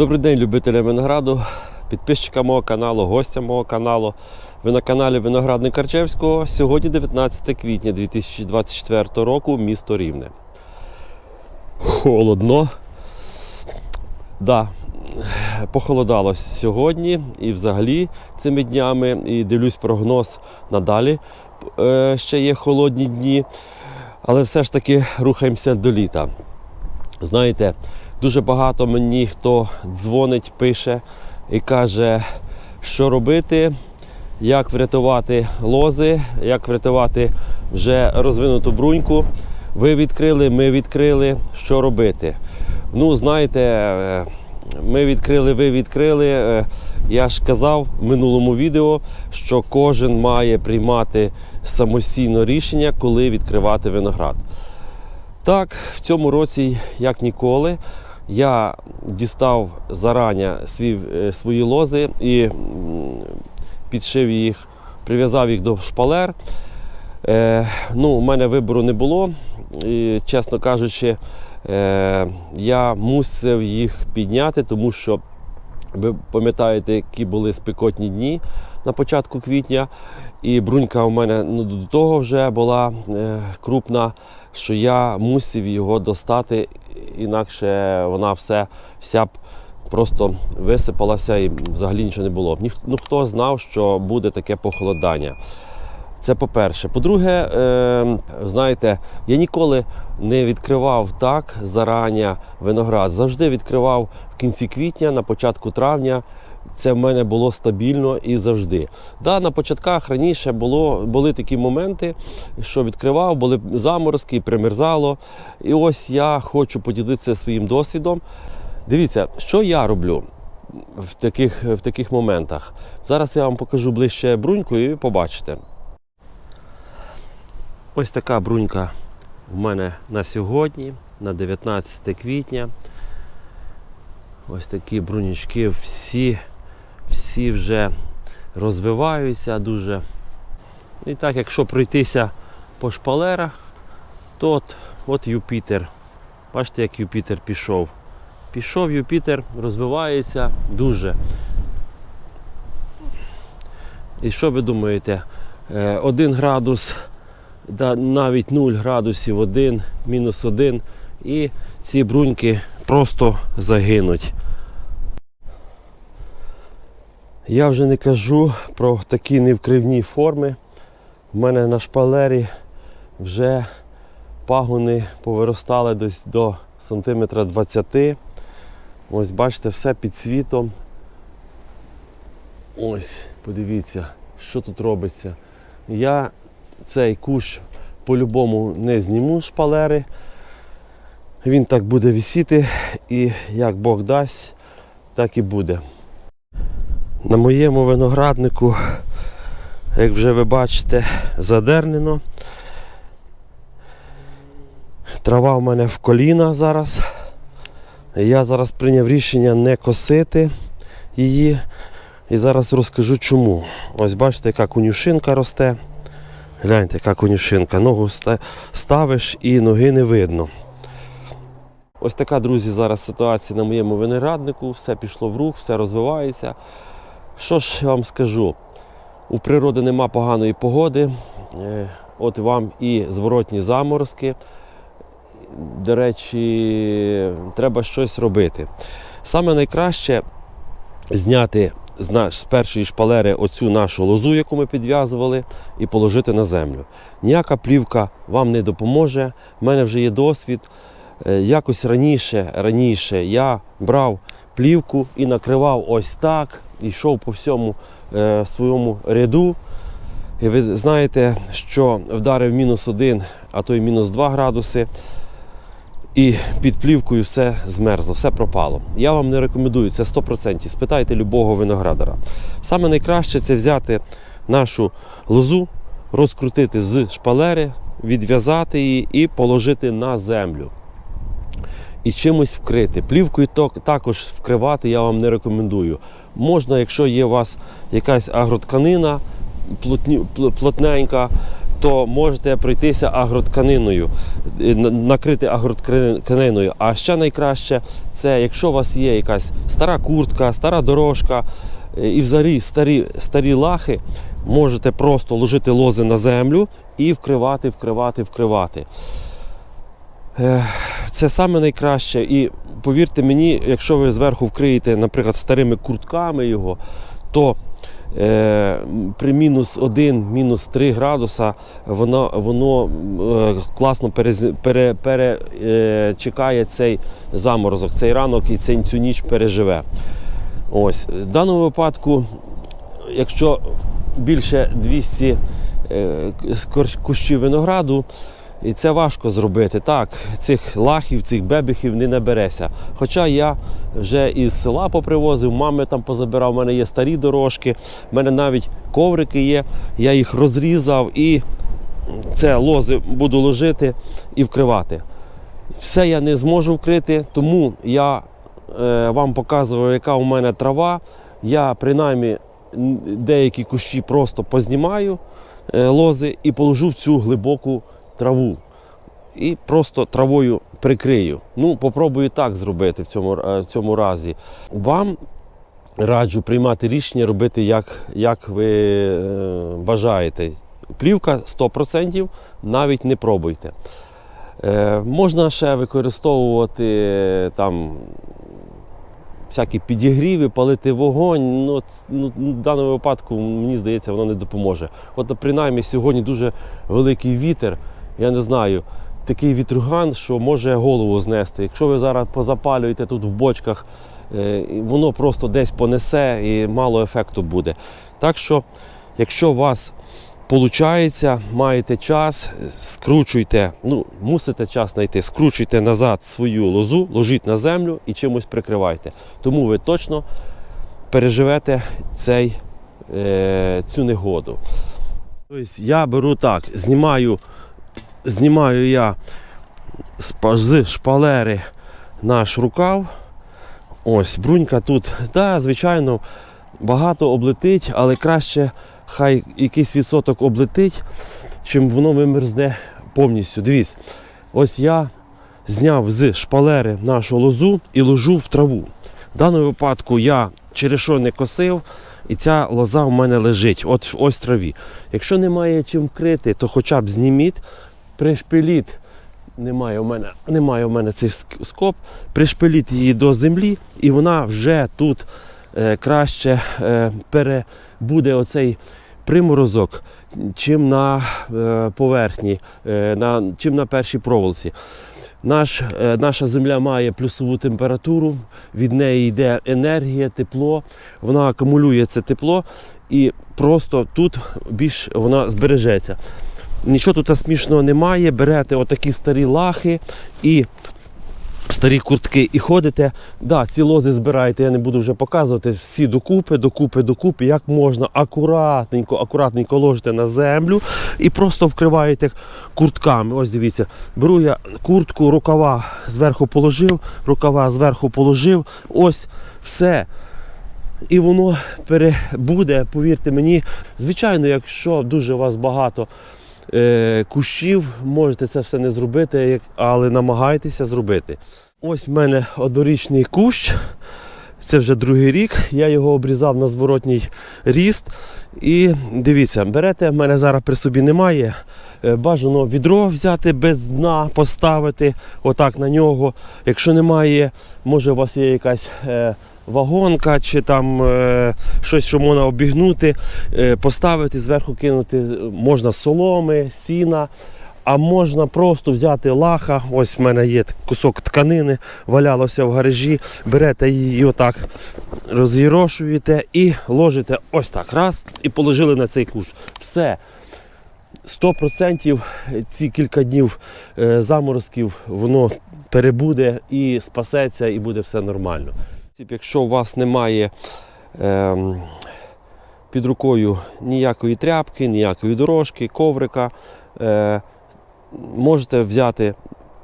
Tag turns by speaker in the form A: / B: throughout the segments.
A: Добрий день, любителям винограду, підписчикам мого каналу, гостям мого каналу. Ви на каналі Виноградник Карчевського. Сьогодні 19 квітня 2024 року, місто Рівне. Холодно. Да, похолодало сьогодні і взагалі цими днями. І дивлюсь прогноз надалі. Е, ще є холодні дні, але все ж таки рухаємося до літа. Знаєте, дуже багато мені хто дзвонить, пише і каже, що робити, як врятувати лози, як врятувати вже розвинуту бруньку. Ви відкрили, ми відкрили. Що робити? Ну, знаєте, е, ми відкрили, ви відкрили. Е, Я ж казав в минулому відео, що кожен має приймати самостійно рішення, коли відкривати виноград. Так, в цьому році, як ніколи, я дістав зарані свій, е, свої лози і підшив їх, прив'язав їх до шпалер. Е, ну, у мене вибору не було. І, чесно кажучи, е, я мусив їх підняти, тому що ви пам'ятаєте, які були спекотні дні на початку квітня. І брунька у мене ну, до того вже була е, крупна, що я мусив його достати, інакше вона все, вся б просто висипалася і взагалі нічого не було. Ні, ну, хто знав, що буде таке похолодання. Це по-перше. По-друге, е, знаєте, я ніколи не відкривав так зарані виноград. Завжди відкривав в кінці квітня, на початку травня. Це в мене було стабільно і завжди. Да, на початках раніше було, були такі моменти, що відкривав, були заморозки, примерзало. І ось я хочу поділитися своїм досвідом. Дивіться, що я роблю в таких, в таких моментах. Зараз я вам покажу ближче бруньку і побачите. Ось така брунька в мене на сьогодні, на 19 квітня. Ось такі брунічки всі, всі вже розвиваються дуже. І так, якщо пройтися по шпалерах, то от, от Юпітер. Бачите, як Юпітер пішов. Пішов Юпітер, розвивається дуже. І що ви думаєте? Е, Один градус навіть 0 градусів 1, мінус 1, і ці бруньки просто загинуть. Я вже не кажу про такі невкривні форми. У мене на шпалері вже пагони повиростали десь до сантиметра 20. Ось бачите, все під світом. Ось, подивіться, що тут робиться. Я цей кущ по-любому не зніму шпалери. Він так буде висіти і як Бог дасть, так і буде. На моєму винограднику, як вже ви бачите, задернено. Трава в мене в коліна зараз. Я зараз прийняв рішення не косити її. І зараз розкажу чому. Ось бачите, яка конюшинка росте. Гляньте, яка конюшинка. Ногу ставиш і ноги не видно. Ось така, друзі, зараз ситуація на моєму винограднику. Все пішло в рух, все розвивається. Що ж я вам скажу? У природи нема поганої погоди. Е, От вам і зворотні заморозки. До речі, треба щось робити. Саме найкраще зняти з, першої шпалери оцю нашу лозу, яку ми підв'язували, і положити на землю. Ніяка плівка вам не допоможе. У мене вже є досвід. Е, Якось раніше, раніше я брав плівку і накривав ось так, і йшов по всьому е, своєму ряду. І ви знаєте, що вдарив мінус один, а то й мінус 2 градуси. І під плівкою все змерзло, все пропало. Я вам не рекомендую це 100%. Спитайте любого виноградара. Саме найкраще це взяти нашу лозу, розкрутити з шпалери, відв'язати її і положити на землю. І чимось вкрити. Плівкою також вкривати я вам не рекомендую. Можна, якщо є у вас якась агротканина плотні- плотненька, то можете пройтися агротканиною, е, накрити агротканиною. А ще найкраще це якщо у вас є якась стара куртка, стара дорожка е, і взагалі старі, старі лахи, можете просто ложити лози на землю і вкривати, вкривати, вкривати. Е, Це саме найкраще. І повірте мені, якщо ви зверху вкриєте, наприклад, старими куртками його, то при мінус 1, мінус 3 градуса воно, воно е, класно перез- пере, пере, е, цей заморозок, цей ранок і цей, цю ніч переживе. Ось. В даному випадку, якщо більше 200 е, кор- кущів винограду, і це важко зробити. Так, цих лахів, цих бебехів не набереся. Хоча я вже із села попривозив, мами там позабирав, у мене є старі дорожки, в мене навіть коврики є, я їх розрізав і це лози буду ложити і вкривати. Все я не зможу вкрити, тому я е, вам показував, яка у мене трава. Я принаймні деякі кущі просто познімаю е, лози і положу в цю глибоку траву. І просто травою прикрию. Ну, попробую так зробити в цьому, е, в цьому разі. Вам раджу приймати рішення, робити як, як ви е, бажаєте. Плівка 100%, навіть не пробуйте. Е, можна ще використовувати е, там всякі підігріви, палити вогонь. Ну, ну, в даному випадку, мені здається, воно не допоможе. От, принаймні, сьогодні дуже великий вітер. Я не знаю, такий вітруган, що може голову знести. Якщо ви зараз позапалюєте тут в бочках, е, воно просто десь понесе і мало ефекту буде. Так що, якщо у вас Получається, маєте час, скручуйте, ну, мусите час знайти, скручуйте назад свою лозу, ложіть на землю і чимось прикривайте. Тому ви точно переживете цей, е, цю негоду. Тобто я беру так, знімаю, знімаю я з шпалери наш рукав. Ось, брунька тут, да, звичайно, багато облетить, але краще хай якийсь відсоток облетить, чим воно вимерзне повністю. Дивіться, ось я зняв з шпалери нашу лозу і ложу в траву. В даному випадку я через що не косив, і ця лоза в мене лежить. От ось в траві. Якщо немає чим вкрити, то хоча б зніміть, пришпиліть. Немає у мене, немає у мене цих скоб. Пришпиліть її до землі, і вона вже тут е, краще е, перебуде оцей приморозок, чим на е, поверхні, е, на, чим на першій проволоці. Наш, е, наша земля має плюсову температуру, від неї йде енергія, тепло, вона акумулює це тепло і просто тут більш вона збережеться. Нічого тут смішного немає. Берете отакі старі лахи і старі куртки і ходите. Да, ці лози збираєте, я не буду вже показувати. Всі докупи, докупи, докупи, як можна акуратненько, акуратненько ложите на землю і просто вкриваєте куртками. Ось дивіться, беру я куртку, рукава зверху положив, рукава зверху положив. Ось все. І воно перебуде, повірте мені. Звичайно, якщо дуже у вас багато кущів, можете це все не зробити, але намагайтеся зробити. Ось в мене однорічний кущ. Це вже другий рік. Я його обрізав на зворотній ріст. І дивіться, берете, в мене зараз при собі немає. Е, Бажано відро взяти без дна, поставити отак на нього. Якщо немає, може у вас є якась е, вагонка чи там е, щось, що можна обігнути, е, поставити, зверху кинути можна соломи, сіна. А можна просто взяти лаха. Ось в мене є кусок тканини, валялося в гаражі. Берете її отак, роз'їрошуєте і ложите ось так. Раз, і положили на цей кущ. Все. 100% ці кілька днів е, заморозків воно перебуде і спасеться, і буде все нормально. Якщо у вас немає ем, під рукою ніякої тряпки, ніякої дорожки, коврика, е, можете взяти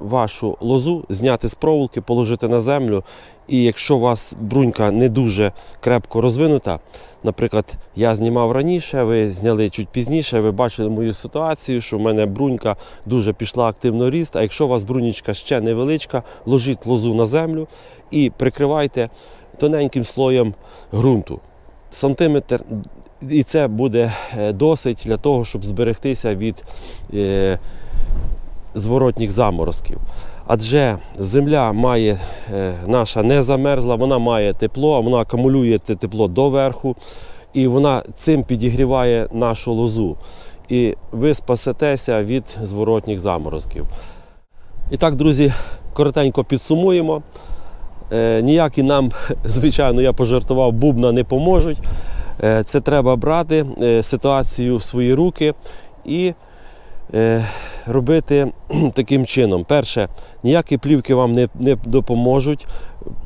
A: вашу лозу, зняти з проволоки, положити на землю. І якщо у вас брунька не дуже крепко розвинута, наприклад, я знімав раніше, ви зняли чуть пізніше, ви бачили мою ситуацію, що в мене брунька дуже пішла активно ріст. А якщо у вас брунічка ще невеличка, ложіть лозу на землю і прикривайте тоненьким слоєм ґрунту. Сантиметр, і це буде е, досить для того, щоб зберегтися від е, зворотніх заморозків. Адже земля має е, наша не замерзла, вона має тепло, вона акумулює це тепло доверху, і вона цим підігріває нашу лозу. І ви спасетеся від зворотніх заморозків. І так, друзі, коротенько підсумуємо. Е, ніякі нам, звичайно, я пожартував, бубна не поможуть. Е, це треба брати е, ситуацію в свої руки і робити таким чином. Перше, ніякі плівки вам не, не допоможуть.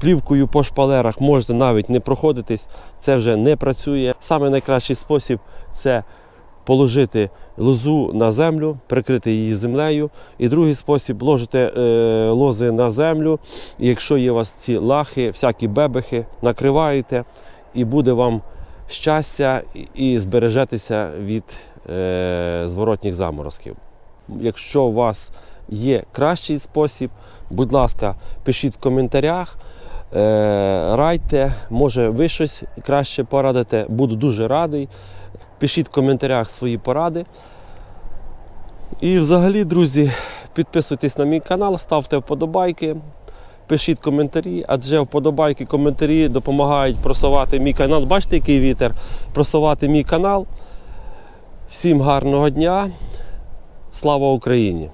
A: Плівкою по шпалерах можете навіть не проходитись, це вже не працює. Саме найкращий спосіб це положити лозу на землю, прикрити її землею. І другий спосіб ложите е, лози на землю. І якщо є у вас ці лахи, всякі бебехи, накриваєте, і буде вам щастя, і- збережетеся від е, зворотніх заморозків. Якщо у вас є кращий спосіб, будь ласка, пишіть в коментарях. Е, Радьте, може ви щось краще порадите, буду дуже радий. Пишіть в коментарях свої поради. І взагалі, друзі, підписуйтесь на мій канал, ставте вподобайки, пишіть коментарі, адже вподобайки, коментарі допомагають просувати мій канал. Бачите, який вітер? Просувати мій канал. Всім гарного дня. Слава Україні!